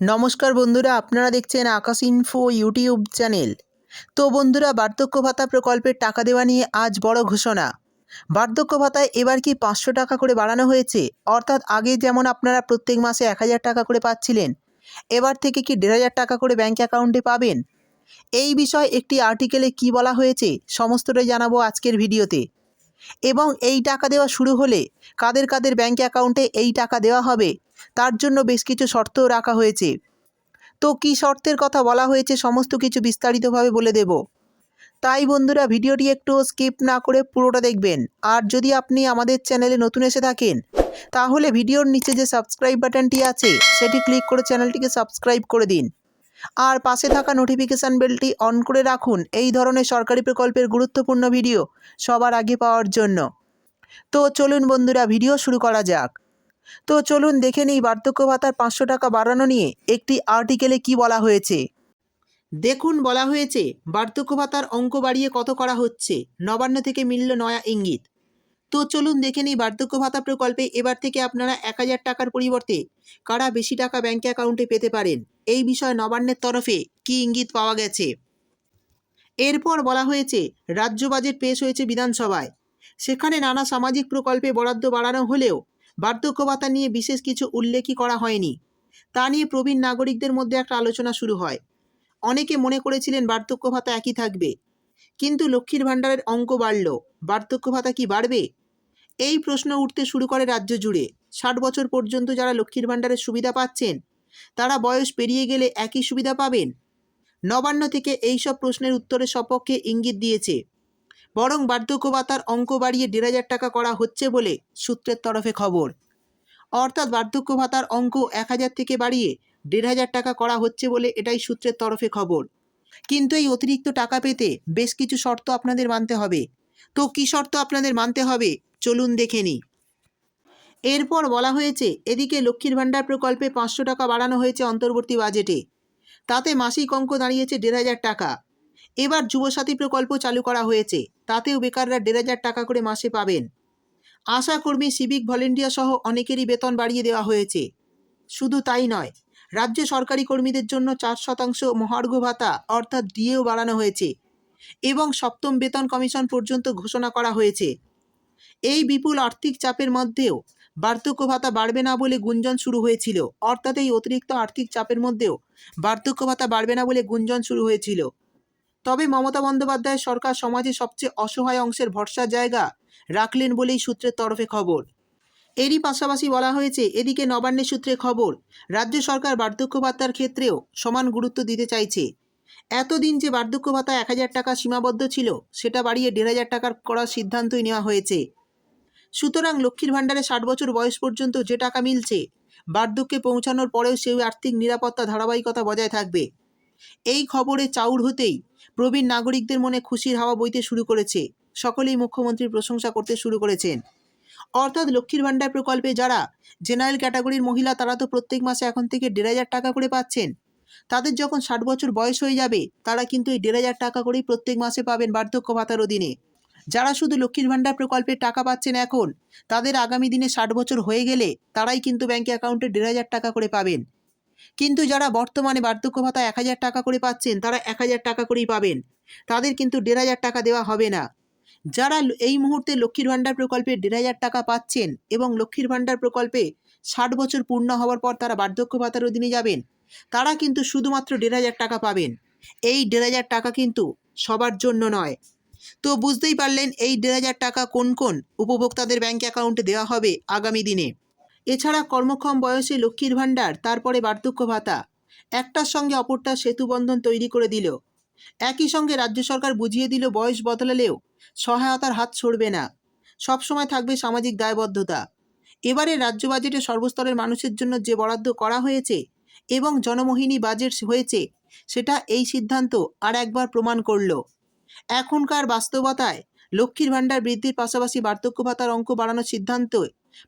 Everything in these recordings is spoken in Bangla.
নমস্কার বন্ধুরা, আপনারা দেখছেন আকাশ ইনফো ইউটিউব চ্যানেল তো বন্ধুরা, বার্ধক্য ভাতা প্রকল্পের টাকা দেওয়া নিয়ে আজ বড় ঘোষণা। বার্ধক্য ভাতায় এবার কি পাঁচশো টাকা করে বাড়ানো হয়েছে? অর্থাৎ আগে যেমন আপনারা প্রত্যেক মাসে এক হাজার টাকা করে পাচ্ছিলেন, এবার থেকে কি দেড় হাজার টাকা করে ব্যাঙ্ক অ্যাকাউন্টে পাবেন? এই বিষয়ে একটি আর্টিকেলে কি বলা হয়েছে, সমস্তটাই জানাব আজকের ভিডিওতে। এবং এই টাকা দেওয়া শুরু হলে কাদের কাদের ব্যাঙ্ক অ্যাকাউন্টে এই টাকা দেওয়া হবে তার জন্য বেশ কিছু শর্তও রাখা হয়েছে। তো কী শর্তের কথা বলা হয়েছে সমস্ত কিছু বিস্তারিতভাবে বলে দেব। তাই বন্ধুরা, ভিডিওটি একটু স্কিপ না করে পুরোটা দেখবেন। আর যদি আপনি আমাদের চ্যানেলে নতুন এসে থাকেন, তাহলে ভিডিওর নিচে যে সাবস্ক্রাইব বাটনটি আছে, সেটি ক্লিক করে চ্যানেলটিকে সাবস্ক্রাইব করে দিন। আর পাশে থাকা নোটিফিকেশান বেলটি অন করে রাখুন এই ধরনের সরকারি প্রকল্পের গুরুত্বপূর্ণ ভিডিও সবার আগে পাওয়ার জন্য। তো চলুন বন্ধুরা, ভিডিও শুরু করা যাক। তো চলুন দেখে নিই বার্ধক্য ভাতার পাঁচশো টাকা বাড়ানো নিয়ে একটি আর্টিকেলে কি বলা হয়েছে। দেখুন বলা হয়েছে, বার্ধক্য ভাতার অঙ্ক বাড়িয়ে কত করা হচ্ছে? নবান্ন থেকে মিলল নয়া ইঙ্গিত। তো চলুন দেখে নিই বার্ধক্য ভাতা প্রকল্পে এবার থেকে আপনারা এক হাজার টাকার পরিবর্তে কারা বেশি টাকা ব্যাঙ্ক অ্যাকাউন্টে পেতে পারেন? এই বিষয়ে নবান্নের তরফে কি ইঙ্গিত পাওয়া গেছে? এরপর বলা হয়েছে, রাজ্য বাজেট পেশ হয়েছে বিধানসভায়। সেখানে নানা সামাজিক প্রকল্পে বরাদ্দ বাড়ানো হলেও বার্ধক্য ভাতা নিয়ে বিশেষ কিছু উল্লেখই করা হয়নি। তা নিয়ে প্রবীণ নাগরিকদের মধ্যে একটা আলোচনা শুরু হয়। অনেকে মনে করেছিলেন বার্ধক্য ভাতা একই থাকবে। কিন্তু লক্ষ্মীর ভাণ্ডারের অঙ্ক বাড়ল। বার্ধক্য ভাতা কি বাড়বে? এই প্রশ্ন উঠতে শুরু করে রাজ্য জুড়ে। ষাট বছর পর্যন্ত যারা লক্ষ্মীর ভাণ্ডারের সুবিধা পাচ্ছেন, তারা বয়স পেরিয়ে গেলে একই সুবিধা পাবেন? নবান্ন থেকে এইসব প্রশ্নের উত্তরের সপক্ষে ইঙ্গিত দিয়েছে বরং বার্ধক্য ভাতার অঙ্ক বাড়িয়ে দেড় হাজার টাকা করা হচ্ছে বলে সূত্রের তরফে খবর। অর্থাৎ বার্ধক্য ভাতার অঙ্ক এক হাজার থেকে বাড়িয়ে দেড় হাজার টাকা করা হচ্ছে বলে এটাই সূত্রের তরফে খবর। কিন্তু এই অতিরিক্ত টাকা পেতে বেশ কিছু শর্ত আপনাদের মানতে হবে। তো কী শর্ত আপনাদের মানতে হবে? চলুন দেখে নিই। এরপর বলা হয়েছে, এদিকে লক্ষ্মীর ভাণ্ডার প্রকল্পে পাঁচশো টাকা বাড়ানো হয়েছে অন্তর্বর্তী বাজেটে। তাতে মাসিক অঙ্ক দাঁড়িয়েছে দেড় হাজার টাকা। এবার যুবসাথী প্রকল্প চালু করা হয়েছে। তাতেও বেকাররা দেড় হাজার টাকা করে মাসে পাবেন। আশাকর্মী সিভিক ভলেন্টিয়ার সহ অনেকেরই বেতন বাড়িয়ে দেওয়া হয়েছে। শুধু তাই নয়, রাজ্য সরকারি কর্মীদের জন্য চার শতাংশ মহার্ঘ ভাতা অর্থাৎ ডিএও বাড়ানো হয়েছে এবং সপ্তম বেতন কমিশন পর্যন্ত ঘোষণা করা হয়েছে। এই বিপুল আর্থিক চাপের মধ্যেও বার্ধক্য ভাতা বাড়বে না বলে গুঞ্জন শুরু হয়েছিল। অর্থাৎ এই অতিরিক্ত আর্থিক চাপের মধ্যেও বার্ধক্য ভাতা বাড়বে না বলে গুঞ্জন শুরু হয়েছিল। তবে মমতা বন্দ্যোপাধ্যায় সরকার সমাজে সবচেয়ে অসহায় অংশের ভরসার জায়গা রাখলেন বলেই সূত্রের তরফে খবর। এরই পাশাপাশি বলা হয়েছে, এদিকে নবান্নের সূত্রে খবর, রাজ্য সরকার বার্ধক্য ভাতার ক্ষেত্রেও সমান গুরুত্ব দিতে চাইছে। এতদিন যে বার্ধক্য ভাতা এক হাজার টাকা সীমাবদ্ধ ছিল, সেটা বাড়িয়ে দেড় হাজার টাকার করার সিদ্ধান্তই নেওয়া হয়েছে। সুতরাং লক্ষ্মীর ভাণ্ডারে ষাট বছর বয়স পর্যন্ত যে টাকা মিলছে, বার্ধক্যে পৌঁছানোর পরেও সেই আর্থিক নিরাপত্তা ধারাবাহিকতা বজায় থাকবে। এই খবরে চাউর হতেই প্রবীণ নাগরিকদের মনে খুশির হাওয়া বইতে শুরু করেছে। সকলেই মুখ্যমন্ত্রীর প্রশংসা করতে শুরু করেছেন। অর্থাৎ লক্ষ্মীর ভাণ্ডার প্রকল্পে যারা জেনারেল ক্যাটাগরির মহিলা, তারা তো প্রত্যেক মাসে এখন থেকে দেড় হাজার টাকা করে পাচ্ছেন। তাদের যখন ষাট বছর বয়স হয়ে যাবে, তারা কিন্তু এই দেড় হাজার টাকা করেই প্রত্যেক মাসে পাবেন বার্ধক্য ভাতার অধীনে। যারা শুধু লক্ষ্মীর ভাণ্ডার প্রকল্পের টাকা পাচ্ছেন এখন, তাদের আগামী দিনে ষাট বছর হয়ে গেলে তারাই কিন্তু ব্যাঙ্ক অ্যাকাউন্টে দেড় হাজার টাকা করে পাবেন। কিন্তু যারা বর্তমানে বার্ধক্য ভাতা এক হাজার টাকা করে পাচ্ছেন, তারা এক হাজার টাকা করেই পাবেন। তাদের কিন্তু দেড় হাজার টাকা দেওয়া হবে না। যারা এই মুহূর্তে লক্ষ্মীর ভাণ্ডার প্রকল্পে দেড় হাজার টাকা পাচ্ছেন এবং লক্ষ্মীর ভাণ্ডার প্রকল্পে ষাট বছর পূর্ণ হওয়ার পর তারা বার্ধক্য ভাতার অধীনে যাবেন, তারা কিন্তু শুধুমাত্র দেড় হাজার টাকা পাবেন। এই দেড় হাজার টাকা কিন্তু সবার জন্য নয়। তো বুঝতেই পারলেন এই দেড় হাজার টাকা কোন কোন উপভোক্তাদের ব্যাঙ্ক অ্যাকাউন্টে দেওয়া হবে আগামী দিনে। এছাড়া কর্মক্ষম বয়সে লক্ষ্মীর ভাণ্ডার, তারপরে বার্ধক্য ভাতা। একটার সঙ্গে অপরটা সেতুবন্ধন তৈরি করে দিল। একই সঙ্গে রাজ্য সরকার বুঝিয়ে দিল, বয়স বদলালেও সহায়তার হাত ছড়বে না। সবসময় থাকবে সামাজিক দায়বদ্ধতা। এবারে রাজ্য বাজেটে সর্বস্তরের মানুষের জন্য যে বরাদ্দ করা হয়েছে এবং জনমোহিনী বাজেট হয়েছে, সেটা এই সিদ্ধান্ত আর একবার প্রমাণ করল। এখনকার বাস্তবতায় লক্ষ্মীর ভাণ্ডার বৃদ্ধির পাশাপাশি বার্ধক্য ভাতার অঙ্ক বাড়ানোর সিদ্ধান্ত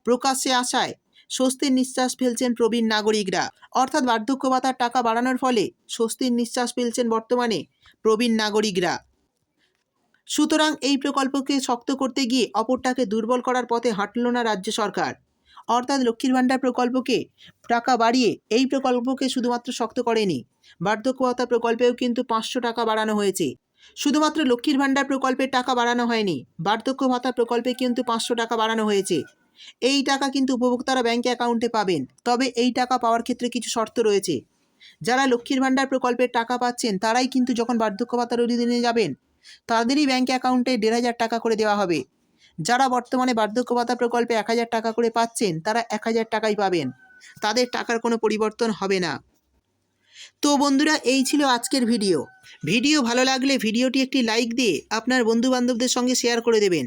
প্রকাশ্যে আসায় স্বস্তির নিঃশ্বাস ফেলছেন প্রবীণ নাগরিকরা। অর্থাৎ বার্ধক্য ভাতার টাকা বাড়ানোর ফলে স্বস্তির নিঃশ্বাস ফেলছেন বর্তমানে প্রবীণ নাগরিকরা। সুতরাং এই প্রকল্পকে শক্ত করতে গিয়ে অপরটাকে দুর্বল করার পথে হাঁটল না রাজ্য সরকার। অর্থাৎ লক্ষ্মীর ভাণ্ডার প্রকল্পকে টাকা বাড়িয়ে এই প্রকল্পকে শুধুমাত্র শক্ত করেনি। বার্ধক্য ভাতা প্রকল্পেও কিন্তু পাঁচশো টাকা বাড়ানো হয়েছে। শুধুমাত্র লক্ষ্মীর ভাণ্ডার প্রকল্পের টাকা বাড়ানো হয়নি। বার্ধক্য ভাতা প্রকল্পে কিন্তু পাঁচশো টাকা বাড়ানো হয়েছে। এই টাকা কিন্তু উপভোক্তারা ব্যাঙ্কে অ্যাকাউন্টে পাবেন। তবে এই টাকা পাওয়ার ক্ষেত্রে কিছু শর্ত রয়েছে। যারা লক্ষ্মীর ভাণ্ডার প্রকল্পের টাকা পাচ্ছেন, তারাই কিন্তু যখন বার্ধক্য ভাতার অধীনে যাবেন, তাদেরই ব্যাঙ্ক অ্যাকাউন্টে দেড় হাজার টাকা করে দেওয়া হবে। যারা বর্তমানে বার্ধক্য ভাতা প্রকল্পে এক হাজার টাকা করে পাচ্ছেন, তারা এক হাজার টাকাই পাবেন। তাদের টাকার কোনো পরিবর্তন হবে না। তো বন্ধুরা, এই ছিল আজকের ভিডিও। ভিডিও ভালো লাগলে ভিডিওটি একটি লাইক দিয়ে আপনার বন্ধু বান্ধবদের সঙ্গে শেয়ার করে দেবেন।